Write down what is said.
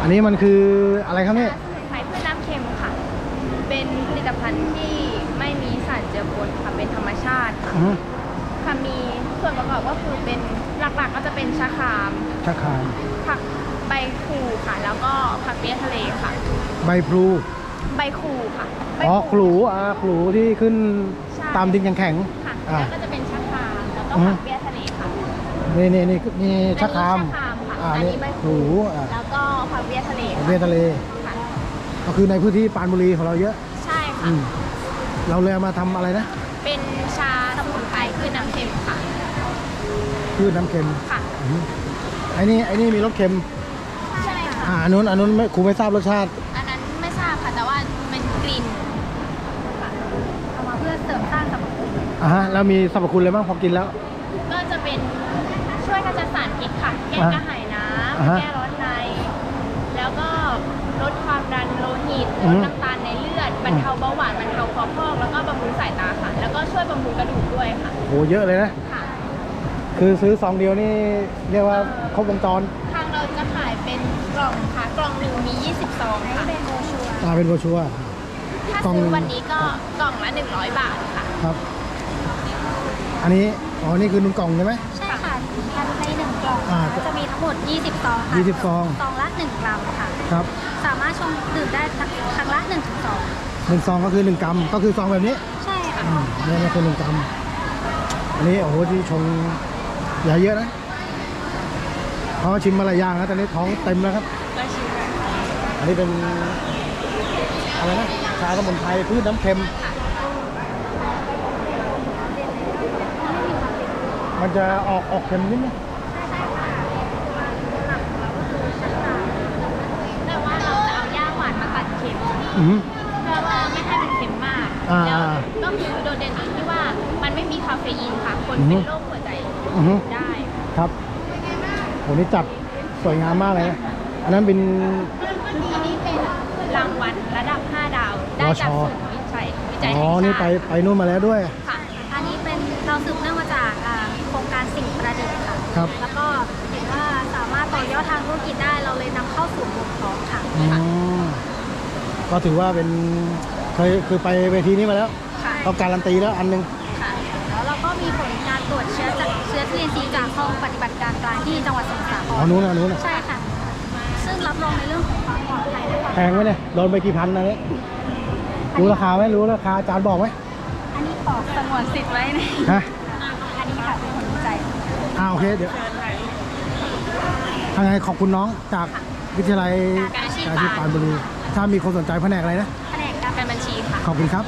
อันนี้มันคืออะไรครับเนี่ยสมุนไพรเพื่อน้ำเค็มค่ะ เป็นผลิตภัณฑ์ที่ไม่มีสารเจือปนค่ะ เป็นธรรมชาติค่ะ อือฮึค่ะมีส่วนประกอบก็คือเป็นหลักๆก็จะเป็นชะครามชะครามผักใบคูค่ะ แล้วก็ผักเปี๊ยะทะเลค่ะ ใบพลูใบคูค่ะใบอ๋อขลูอ่าขลูที่ขึ้นใช่ตามดินแข็งค่ะๆอ่า แล้วก็จะเป็นชะครามแล้วก็อือฮึ ผักเปี๊ยะทะเลค่ะนี่นี่นี่นี่ชะคราม อันนี้ชะครามค่ะ อ่าอันนี่นี้ใบขคูลูอ่าแล้วก็ผักเปี๊ยะทะเลเวียนทะเลค่ะก็คือในพื้นที่ปรานบุรีของเราเยอะ ใช่ค่ะ อืมเราเลยเอามาทำอะไรนะเป็นชาสมุนไพรคือน้ำเค็มค่ะ พืชน้ำเค็มค่ะ อืมไอ้นี่ไอ้นี่มีรสเค็มใช่ค่ะ อ่าอันนู้นอันนู้นไม่ครูไม่ทราบรสชาติ อันนั้นไม่ทราบค่ะ แต่ว่าเป็นกลิ่นค่ะเอามาเพื่อเสริมสร้างสรรพคุณอ่าฮะแล้วมีสรรพคุณอะไรบ้างพอกินแล้ว ก็จะเป็นช่วยกระจัดสารพิษค่ะ แก้อ่ากระหายน้อ่าฮะำ แก้ร้อนใน แล้วก็ลดความดันโลหิตอืลมดน้ำตาลในเลือดบรรเทาเบาหวานบรรเทาคอพอกแล้วก็บำรุงสายตาค่ะ แล้วก็ช่วยบำรุงกระดูกด้วยค่ะโหเยอะเลยนะ ค่ะคือซื้อซองเดียวนี่เรียกว่าครบวงจรทางเราจะขายเป็นกล่องค่ะ กล่องหนึ่งมี20ซองค่ะเป็นโบชัวอ่าเป็นโบรชัวร์ถ้ากล่องซื้อวันนี้ก็กล่องละ100 บาทค่ะ ครับ อันนี้ อ๋อ นี่คือหนึ่งกล่องใช่ไหมใช่ค่ะ องอ่าจะมีทั้งหมด 20 ซองค่ะ20ซอง ซองละ 1 กรัมค่ะ ครับสามารถชงดื่มได้ครั้งละ1ถึง2หนึ่งซองก็คือหนึ่งกรัมก็คือซองแบบนี้ใช่ค่ะ อืมนี่ก็คือหนึ่งกรัมอันนี้โอ้โหที่ชงอย่าเยอะนะเพราะว่าชิมมาหลายอย่างแล้วตอนนี้ท้องเต็มแล้วครับก็ชิมได้อันนี้เป็นอะไรนะชาสมุนไพรพืชน้ำเค็ม มันจะออกออกเค็มนิดนึง แต่ว่าเราจะเอาย่าหวานมาตัดเค็ม อืม เพื่อว่าไม่ให้มันเค็มมาก อ่าแล้วก็คือโดดเด่นตรงที่ว่ามันไม่มีคาเฟอีนค่ะ คนอือฮึเป็นโรคหัวใจอือฮึ ได้ครับโหนี่จัดสวยงามมากเลยนะอันนั้นเป็น อันนี้เป็นรางวัลระดับ 5 ดาว ได้จากวช ศูนย์วิจัยวิจัยอ๋อ แห่งชาตินี่ไปไปนู่นมาแล้วด้วย ค่ะ อันนี้เป็นเราสืบเนื่องมาจากอ่าโครงการสิ่งประดิษฐ์ค่ะ ครับ แล้วก็เห็นว่าสามารถต่อยอดทางธุรกิจได้เราเลยนำเข้าสู่วงท้องค่ะอืม ก็ถือว่าเป็นเคยคือไปเวทีนี้มาแล้วค่ะก็การันตีแล้วอันหนึงค่ะแล้วเราก็มีผลการตรวจเชื้อจากเชื้อทีนซีจากห้องปฏิบัติการกลางที่จังหวัดสมุทรสาคอ๋อรนู้นนะนู้นนะใช่ค่ะ ซึ่งรับรองในเรื่องของความปลอดภัยและความแพงไหมเนี่ยโดนไปกี่พันนะเนี่ยรู้ราคาไหมรู้ราคาอาจารย์บอกไหมอันนี้ขอสงวนสิทธิ์ไว้ในฮะอันนี้ค่ะเป็นผลวิจัย อ่าโอเคเดี๋ยวทางไงขอบคุณน้องจาก วิทยาลัยการอาชีพการอาชีพปรานบุรี ถ้ามีคนสนใจแผนกอะไรนะ แผนกการการบัญชีค่ะ ขอบคุณครับ